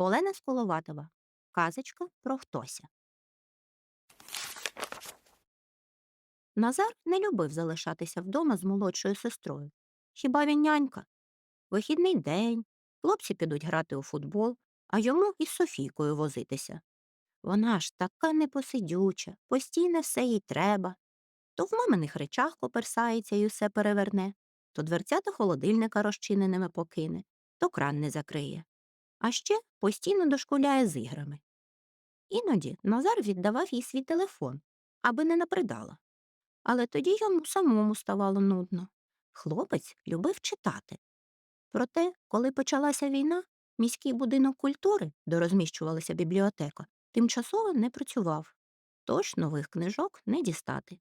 Олена Сколоватова. Казочка про хтося. Назар не любив залишатися вдома з молодшою сестрою. Хіба він нянька? Вихідний день, хлопці підуть грати у футбол, а йому із Софійкою возитися. Вона ж така непосидюча, постійно все їй треба. То в маминих речах коперсається і усе переверне, то дверцята холодильника розчиненими покине, то кран не закриє. А ще постійно дошкуляє з іграми. Іноді Назар віддавав їй свій телефон, аби не напридала. Але тоді йому самому ставало нудно. Хлопець любив читати. Проте, коли почалася війна, міський будинок культури, де розміщувалася бібліотека, тимчасово не працював, тож нових книжок не дістати.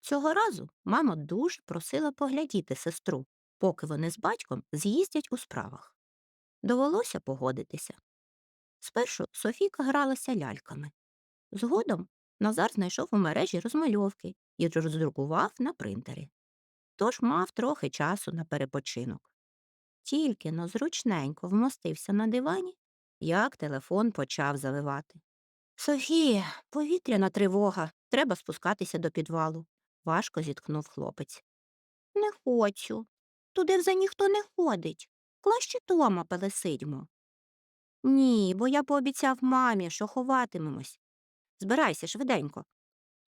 Цього разу мама дуже просила поглядіти сестру, поки вони з батьком з'їздять у справах. Довелося погодитися. Спершу Софійка гралася ляльками. Згодом Назар знайшов у мережі розмальовки і роздрукував на принтері. Тож мав трохи часу на перепочинок. Тільки но зручненько вмостився на дивані, як телефон почав завивати. Софія, повітряна тривога, треба спускатися до підвалу, важко зітхнув хлопець. Не хочу. Туди вже ніхто не ходить. Клаще Тома пересидьмо. Ні, бо я пообіцяв мамі, що ховатимемось. Збирайся швиденько.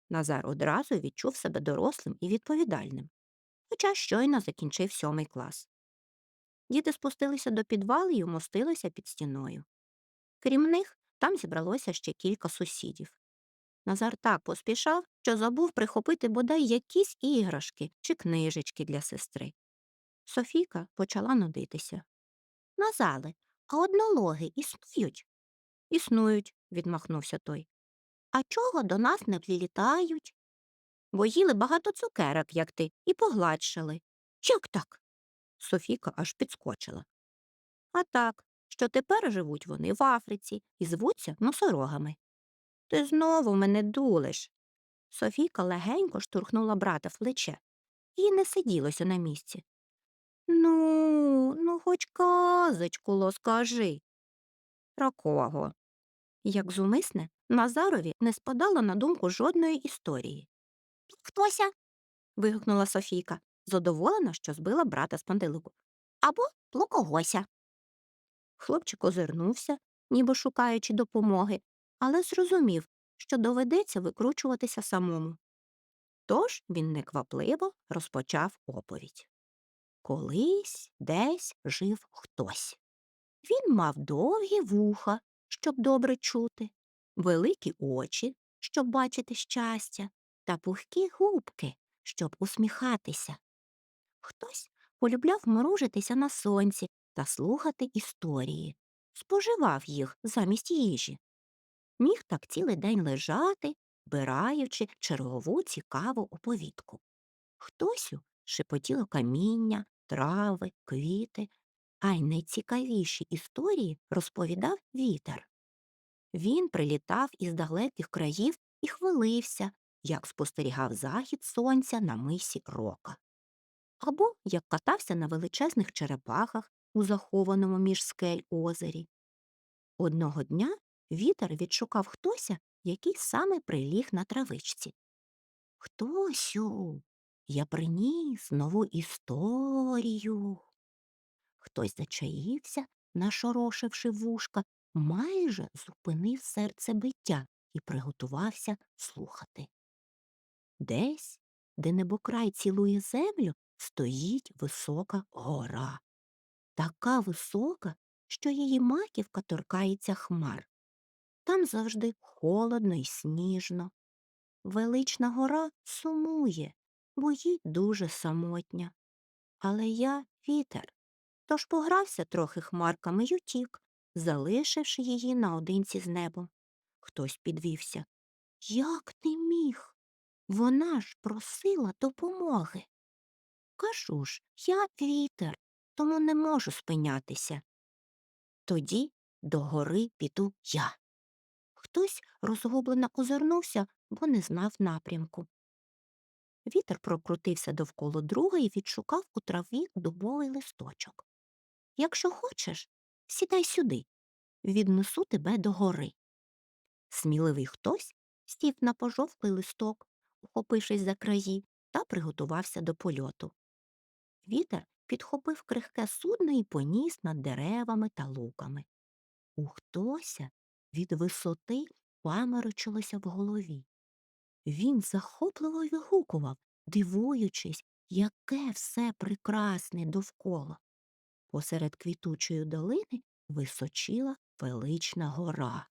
Назар одразу відчув себе дорослим і відповідальним, хоча щойно закінчив сьомий клас. Діти спустилися до підвалу і умостилися під стіною. Крім них, там зібралося ще кілька сусідів. Назар так поспішав, що забув прихопити бодай якісь іграшки чи книжечки для сестри. Софійка почала нудитися. Назале, а однологи існують? Існують, відмахнувся той. А чого до нас не прилітають? Бо їли багато цукерок, як ти, і погладшали. Як так? Софійка аж підскочила. А так, що тепер живуть вони в Африці і звуться носорогами. Ти знову мене дулиш. Софійка легенько штурхнула брата в плече. Їй не сиділося на місці. Ну, ну, хоч казочку лоскажи. Про кого? Як зумисне, Назарові не спадало на думку жодної історії. Хтося. вигукнула Софійка, задоволена, що збила брата з пантелику. Або плокогося. Хлопчик озирнувся, ніби шукаючи допомоги, але зрозумів, що доведеться викручуватися самому. Тож він неквапливо розпочав оповідь. Колись десь жив хтось. Він мав довгі вуха, щоб добре чути, великі очі, щоб бачити щастя, та пухкі губки, щоб усміхатися. Хтось полюбляв мружитися на сонці та слухати історії, споживав їх замість їжі. Міг так цілий день лежати, бираючи чергову цікаву оповідку. Хтосю шепотіло каміння, трави, квіти, а й найцікавіші історії розповідав вітер. Він прилітав із далеких країв і хвилився, як спостерігав захід сонця на мисі рока. Або як катався на величезних черепахах у захованому між скель озері. Одного дня вітер відшукав хтося, який саме приліг на травичці. Хтосю, я приніс нову історію. Хтось зачаївся, нашорошивши вушка, майже зупинив серцебиття і приготувався слухати. Десь, де небокрай цілує землю, стоїть висока гора. Така висока, що її маківка торкається хмар. Там завжди холодно і сніжно. Велична гора сумує, бо їй дуже самотня. Але я вітер, тож погрався трохи хмарками й утік, залишивши її наодинці з небом. Хтось підвівся. Як ти міг? Вона ж просила допомоги. Кажу ж, я вітер, тому не можу спинятися. Тоді до гори піду я. Хтось розгублено озирнувся, бо не знав напрямку. Вітер прокрутився довкола друга і відшукав у траві дубовий листочок. Якщо хочеш, сідай сюди. віднесу тебе до гори. Сміливий хтось сів на пожовклий листок, ухопившись за краї, та приготувався до польоту. Вітер підхопив крихке судно і поніс над деревами та луками. У хтося від висоти паморочилося в голові. Він захопливо вигукував, дивуючись, яке все прекрасне довкола. Посеред квітучої долини височила велична гора,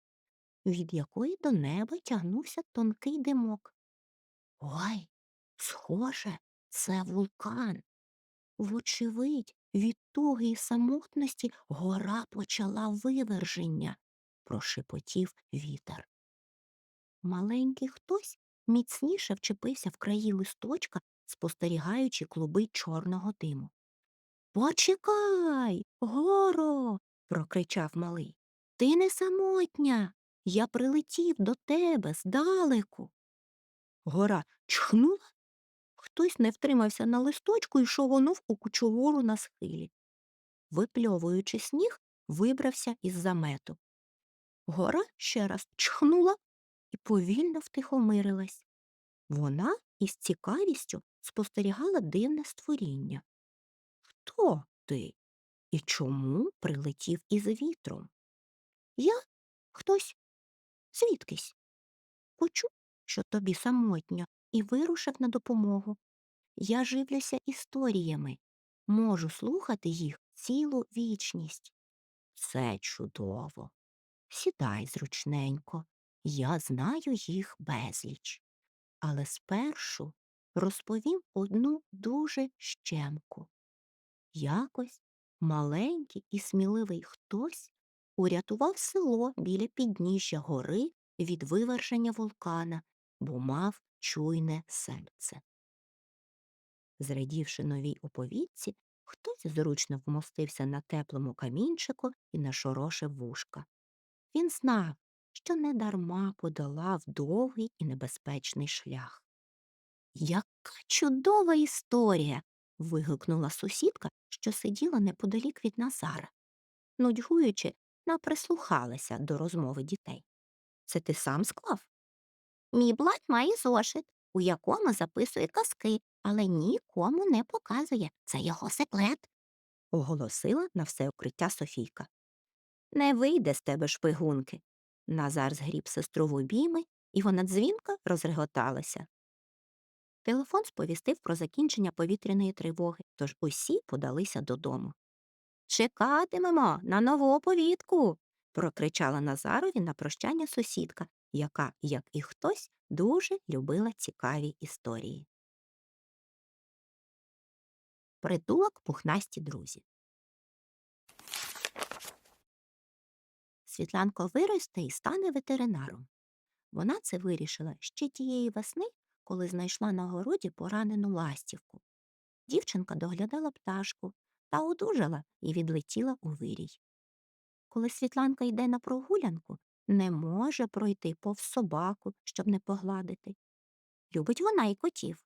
від якої до неба тягнувся тонкий димок. Ой, схоже, це вулкан. Вочевидь, від туги й самотності гора почала виверження, прошепотів вітер. Маленький хтось міцніше вчепився в краї листочка, спостерігаючи клуби чорного диму. Почекай, горо. прокричав малий. Ти не самотня. Я прилетів до тебе здалеку. Гора чхнула. Хтось не втримався на листочку і шогонув у кучугуру на схилі. Випльовуючи сніг, вибрався із замету. Гора ще раз чхнула і повільно втихомирилась. Вона із цікавістю спостерігала дивне створіння. Хто ти? І чому прилетів із вітром? Я хтось звідкись. Почув, що тобі самотньо, і вирушив на допомогу. Я живлюся історіями, можу слухати їх цілу вічність. Це чудово. Сідай зручненько, я знаю їх безліч. Але спершу розповім одну дуже щемку. Якось маленький і сміливий хтось урятував село біля підніжжя гори від вивершення вулкана, бо мав чуйне серце. Зрадівши новій оповідці, хтось зручно вмостився на теплому камінчику і нашорошив вушка. Він знав, що недарма подолав довгий і небезпечний шлях. Яка чудова історія. вигукнула сусідка, що сиділа неподалік від Назара. Нудьгуючи, вона прислухалася до розмови дітей. Це ти сам склав? Мій блат має зошит, у якому записує казки, але нікому не показує. Це його секрет, оголосила на все укриття Софійка. Не вийде з тебе шпигунки. Назар згріб сестру в обійми, і вона дзвінко розреготалася. Телефон сповістив про закінчення повітряної тривоги, тож усі подалися додому. Чекатимемо на нову оповідку. прокричала Назарові на прощання сусідка, яка, як і хтось, дуже любила цікаві історії. Притулок пухнасті друзі. Світланко виросте і стане ветеринаром. Вона це вирішила ще тієї весни, коли знайшла на городі поранену ластівку. Дівчинка доглядала пташку та одужала і відлетіла у вирій. Коли Світланка йде на прогулянку, не може пройти повз собаку, щоб не погладити. Любить вона і котів,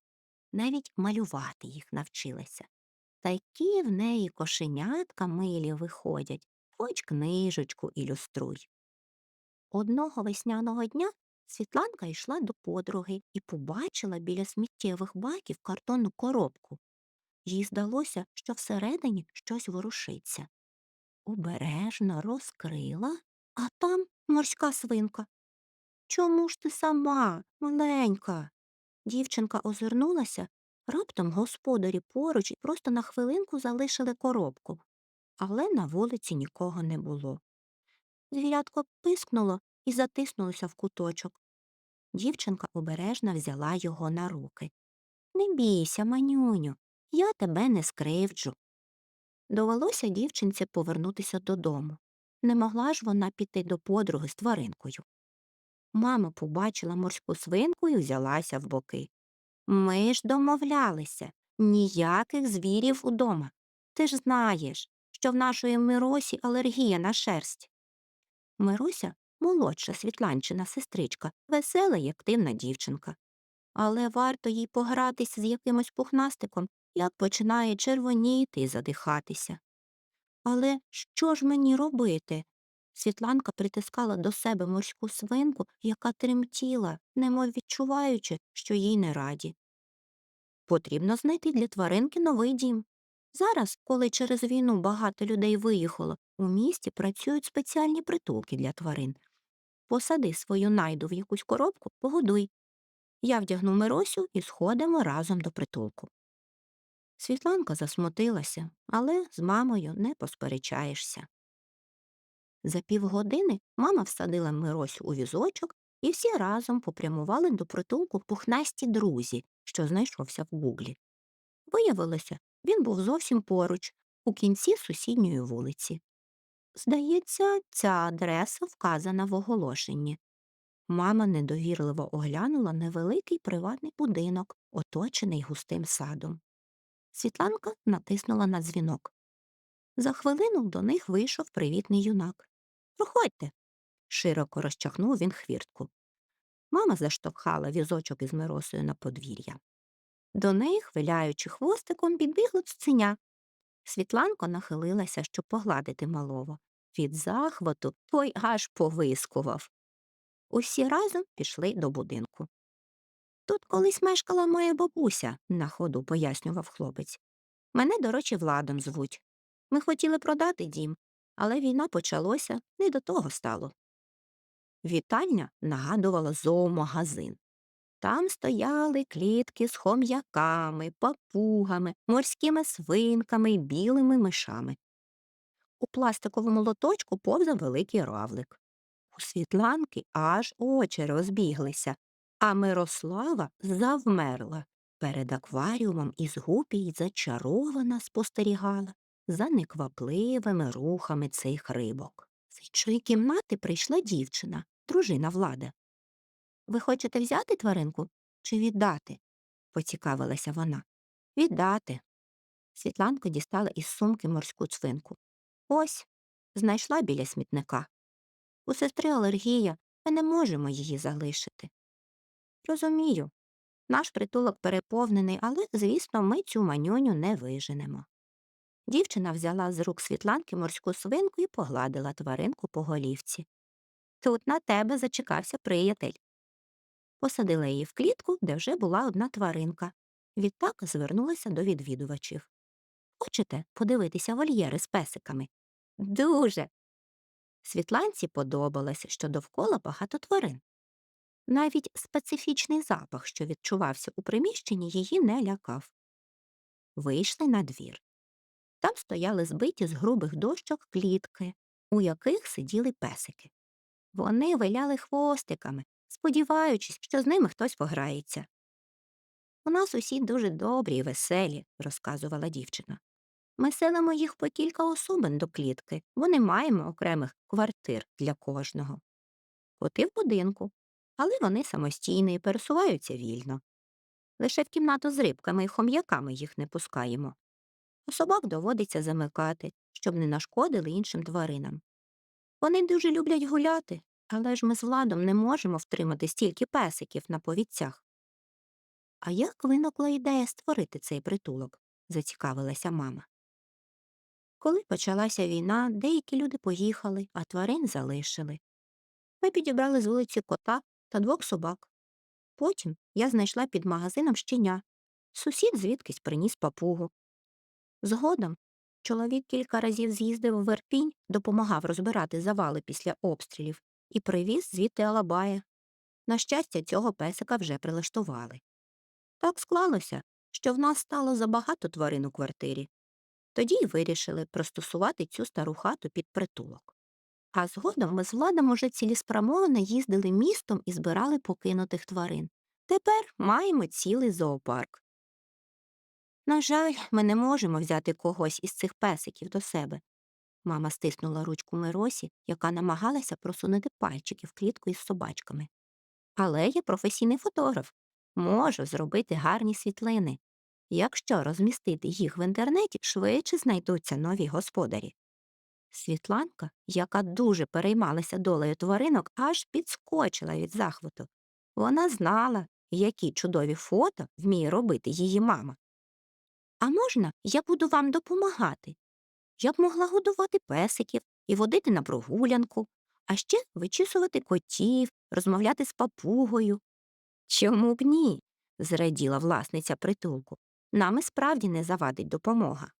навіть малювати їх навчилася. Такі в неї кошенятка милі виходять, хоч книжечку ілюструй. Одного весняного дня Світланка йшла до подруги і побачила біля сміттєвих баків картонну коробку. Їй здалося, що всередині щось ворушиться. Обережно розкрила, а там морська свинка. Чому ж ти сама, маленька? Дівчинка озирнулася, раптом господарі поруч і просто на хвилинку залишили коробку, але на вулиці нікого не було. Звірятко пискнуло і затиснулося в куточок. Дівчинка обережно взяла його на руки. Не бійся, манюню, я тебе не скривджу. Довелося дівчинці повернутися додому. Не могла ж вона піти до подруги з тваринкою. Мама побачила морську свинку і взялася в боки. Ми ж домовлялися ніяких звірів удома. Ти ж знаєш, що в нашої Миросі алергія на шерсть. Мирося молодша світланчина сестричка, весела й активна дівчинка. Але варто їй погратися з якимось пухнастиком, як починає червоніти і задихатися. Але що ж мені робити? Світланка притискала до себе морську свинку, яка тремтіла, немов відчуваючи, що їй не раді. Потрібно знайти для тваринки новий дім. Зараз, коли через війну багато людей виїхало, у місті працюють спеціальні притулки для тварин. Посади свою найду в якусь коробку, погодуй. Я вдягну Миросю і сходимо разом до притулку. Світланка засмутилася, але з мамою не посперечаєшся. За півгодини мама всадила Миросю у візочок, і всі разом попрямували до притулку пухнасті друзі, що знайшовся в гуглі. Виявилося, він був зовсім поруч, у кінці сусідньої вулиці. Здається, ця адреса вказана в оголошенні. Мама недовірливо оглянула невеликий приватний будинок, оточений густим садом. Світланка натиснула на дзвінок. За хвилину до них вийшов привітний юнак. Проходьте. широко розчахнув він хвіртку. Мама заштовхала візочок із Миросою на подвір'я. До неї, хвиляючи хвостиком, підбігло цуценя. Світланко нахилилася, щоб погладити малого. Від захвату той аж повискував. Усі разом пішли до будинку. Тут колись мешкала моя бабуся, на ходу пояснював хлопець. Мене, до речі, владом звуть. Ми хотіли продати дім, але війна почалося, не до того стало. Вітальня нагадувала зоомагазин. Там стояли клітки з хом'яками, папугами, морськими свинками й білими мишами. У пластиковому лоточку повзав великий равлик. У світланки аж очі розбіглися, а Мирослава завмерла. Перед акваріумом із гупі й зачарована спостерігала за неквапливими рухами цих рибок. З іншої кімнати прийшла дівчина, дружина влада. Ви хочете взяти тваринку чи віддати? поцікавилася вона. Віддати. Світланка дістала із сумки морську цвинку. Ось, знайшла біля смітника. У сестри алергія, ми не можемо її залишити. Розумію, наш притулок переповнений, але, звісно, ми цю манюню не виженемо. Дівчина взяла з рук світланки морську свинку і погладила тваринку по голівці. Тут на тебе зачекався приятель. Посадила її в клітку, де вже була одна тваринка. Відтак звернулася до відвідувачів. Хочете подивитися вольєри з песиками? Дуже. Світланці подобалось, що довкола багато тварин. Навіть специфічний запах, що відчувався у приміщенні, її не лякав. Вийшли на двір. Там стояли збиті з грубих дощок клітки, у яких сиділи песики. Вони виляли хвостиками, сподіваючись, що з ними хтось пограється. У нас усі дуже добрі і веселі, розказувала дівчина. Ми селимо їх по кілька особин до клітки, бо не маємо окремих квартир для кожного. Коти в будинку, але вони самостійні і пересуваються вільно. Лише в кімнату з рибками і хом'яками їх не пускаємо. А собак доводиться замикати, щоб не нашкодили іншим тваринам. Вони дуже люблять гуляти, але ж ми з владом не можемо втримати стільки песиків на повідцях. А як виникла ідея створити цей притулок? зацікавилася мама. Коли почалася війна, деякі люди поїхали, а тварин залишили. Ми підібрали з вулиці кота та двох собак. Потім я знайшла під магазином щеня. Сусід звідкись приніс папугу. Згодом чоловік кілька разів з'їздив в Верпінь, допомагав розбирати завали після обстрілів і привіз звідти Алабая. На щастя, цього песика вже прилаштували. Так склалося, що в нас стало забагато тварин у квартирі. Тоді й вирішили простосувати цю стару хату під притулок. А згодом ми з владом уже цілеспрямовано їздили містом і збирали покинутих тварин. Тепер маємо цілий зоопарк. На жаль, ми не можемо взяти когось із цих песиків до себе. Мама стиснула ручку Миросі, яка намагалася просунути пальчики в клітку із собачками. Але я професійний фотограф. Можу зробити гарні світлини. Якщо розмістити їх в інтернеті, швидше знайдуться нові господарі. Світланка, яка дуже переймалася долею тваринок, аж підскочила від захвату. Вона знала, які чудові фото вміє робити її мама. А можна я буду вам допомагати? Я б могла годувати песиків і водити на прогулянку, а ще вичісувати котів, розмовляти з папугою. Чому б ні? зраділа власниця притулку. Нам і справді не завадить допомога.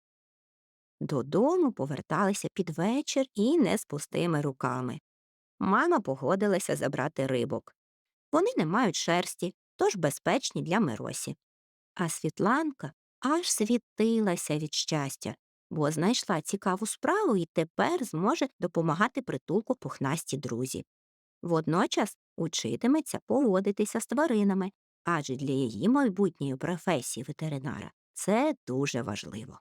Додому поверталися під вечір і не з пустими руками. Мама погодилася забрати рибок. Вони не мають шерсті, тож безпечні для Миросі. А Світланка аж світилася від щастя, бо знайшла цікаву справу і тепер зможе допомагати притулку пухнасті друзі. Водночас учитиметься поводитися з тваринами, адже для її майбутньої професії ветеринара це дуже важливо.